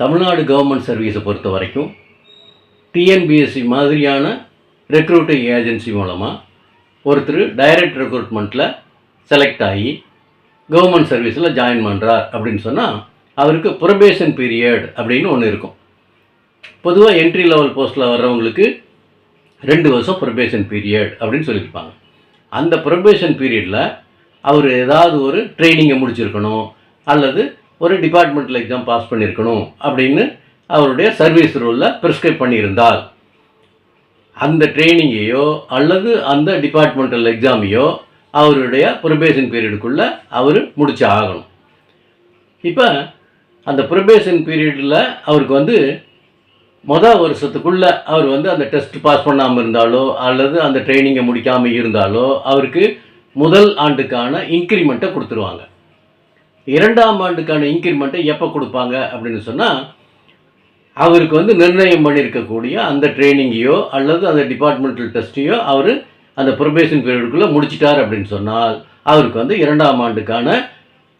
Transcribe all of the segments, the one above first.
Tamil Nadu government சர்வீஸை பொறுத்த வரைக்கும் டிஎன்பிஎஸ்சி மாதிரியான ரெக்ரூட்டிங் ஏஜென்சி மூலமாக ஒருத்தர் டைரக்ட் ரெக்ரூட்மெண்ட்டில் செலக்ட் ஆகி கவர்மெண்ட் சர்வீஸில் ஜாயின் பண்ணுறார் அப்படின்னு சொன்னால் அவருக்கு ப்ரொபேஷன் பீரியட் அப்படின்னு ஒன்று இருக்கும். பொதுவாக என்ட்ரி லெவல் போஸ்ட்டில் வர்றவங்களுக்கு ரெண்டு வருஷம் ப்ரொபேஷன் பீரியட் அப்படின்னு சொல்லியிருப்பாங்க. அந்த ப்ரொபேஷன் பீரியடில் அவர் ஏதாவது ஒரு ட்ரைனிங்கை முடிச்சிருக்கணும் அல்லது ஒரு டிபார்ட்மெண்டல் எக்ஸாம் பாஸ் பண்ணியிருக்கணும் அப்படின்னு அவருடைய சர்வீஸ் ரூலில் ப்ரிஸ்கிரைப் பண்ணியிருந்தால் அந்த ட்ரைனிங்கையோ அல்லது அந்த டிபார்ட்மெண்டல் எக்ஸாமையோ அவருடைய ப்ரொபேஷன் பீரியடுக்குள்ளே அவர் முடிச்சு ஆகணும். இப்போ அந்த ப்ரொபேஷன் பீரியடில் அவருக்கு வந்து மொதல் வருஷத்துக்குள்ளே அவர் வந்து அந்த டெஸ்ட் பாஸ் பண்ணாமல் இருந்தாலோ அல்லது அந்த ட்ரைனிங்கை முடிக்காமல் இருந்தாலோ அவருக்கு முதல் ஆண்டுக்கான இன்க்ரிமெண்ட்டை கொடுத்துருவாங்க. இரண்டாம் ஆண்டுக்கான இன்க்ரிமெண்ட்டை எப்போ கொடுப்பாங்க அப்படின்னு சொன்னால் அவருக்கு வந்து நிர்ணயம் பண்ணியிருக்கக்கூடிய அந்த ட்ரைனிங்கையோ அல்லது அந்த டிபார்ட்மெண்டல் டெஸ்ட்டையோ அவர் அந்த ப்ரொபேஷன் பீரியடுக்குள்ளே முடிச்சிட்டார் அப்படின்னு சொன்னால் அவருக்கு வந்து இரண்டாம் ஆண்டுக்கான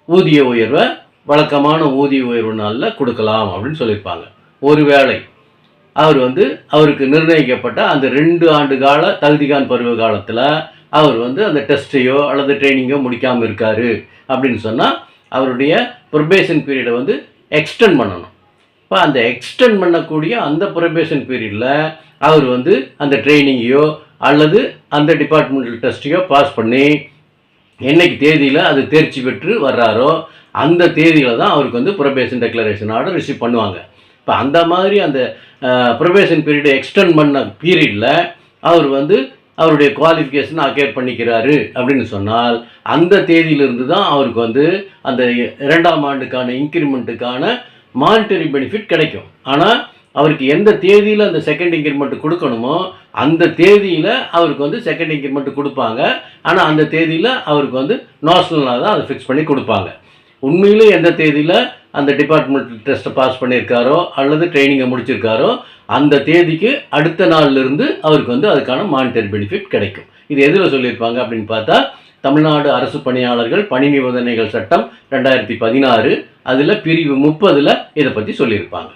ஊதிய உயர்வை வழக்கமான ஊதிய உயர்வு நாளில் கொடுக்கலாம் அப்படின்னு சொல்லியிருப்பாங்க. ஒருவேளை அவர் வந்து அவருக்கு நிர்ணயிக்கப்பட்ட அந்த ரெண்டு ஆண்டு கால தகுதிகான் பருவ காலத்தில் அவர் வந்து அந்த டெஸ்ட்டையோ அல்லது ட்ரைனிங்கோ முடிக்காமல் இருக்காரு அப்படின்னு சொன்னால் அவருடைய ப்ரொபேஷன் பீரியடை வந்து எக்ஸ்டெண்ட் பண்ணணும். இப்போ அந்த எக்ஸ்டெண்ட் பண்ணக்கூடிய அந்த ப்ரொபேஷன் பீரியடில் அவர் வந்து அந்த ட்ரைனிங்கையோ அல்லது அந்த டிபார்ட்மெண்டல் டெஸ்ட்டையோ பாஸ் பண்ணி என்னைக்கு தேதியில் அது தேர்ச்சி பெற்று வர்றாரோ அந்த தேதியில் தான் அவருக்கு வந்து ப்ரொபேஷன் டெக்ளரேஷன் ஆர்டர் ரிசீவ் பண்ணுவாங்க. இப்போ அந்த மாதிரி அந்த ப்ரொபேஷன் பீரியடை எக்ஸ்டெண்ட் பண்ண பீரியடில் அவர் வந்து அவருடைய குவாலிஃபிகேஷன் அக்கேட் பண்ணிக்கிறாரு அப்படின்னு சொன்னால் அந்த தேதியிலிருந்து தான் அவருக்கு வந்து அந்த இரண்டாம் ஆண்டுக்கான இன்க்ரிமெண்ட்டுக்கான மானிட்டரி பெனிஃபிட் கிடைக்கும். ஆனால் அவருக்கு எந்த தேதியில் அந்த செகண்ட் இன்க்ரிமெண்ட் கொடுக்கணுமோ அந்த தேதியில் அவருக்கு வந்து செகண்ட் இன்க்ரிமெண்ட் கொடுப்பாங்க. ஆனால் அந்த தேதியில் அவருக்கு வந்து நேஷ்னலாக தான் அதை ஃபிக்ஸ் பண்ணி கொடுப்பாங்க. உண்மையிலே எந்த தேதியில் அந்த டிபார்ட்மெண்ட் டெஸ்ட்டை பாஸ் பண்ணியிருக்காரோ அல்லது ட்ரைனிங்கை முடிச்சிருக்காரோ அந்த தேதிக்கு அடுத்த நாள்ல இருந்து அவருக்கு வந்து அதுக்கான மானிட்டரி பெனிஃபிட் கிடைக்கும். இது எதில் சொல்லியிருப்பாங்க அப்படின்னு பார்த்தா தமிழ்நாடு அரசு பணியாளர்கள் பணி நிபந்தனைகள் சட்டம் ரெண்டாயிரத்தி பதினாறு அதில் பிரிவு முப்பதில் இதை பற்றி சொல்லியிருப்பாங்க.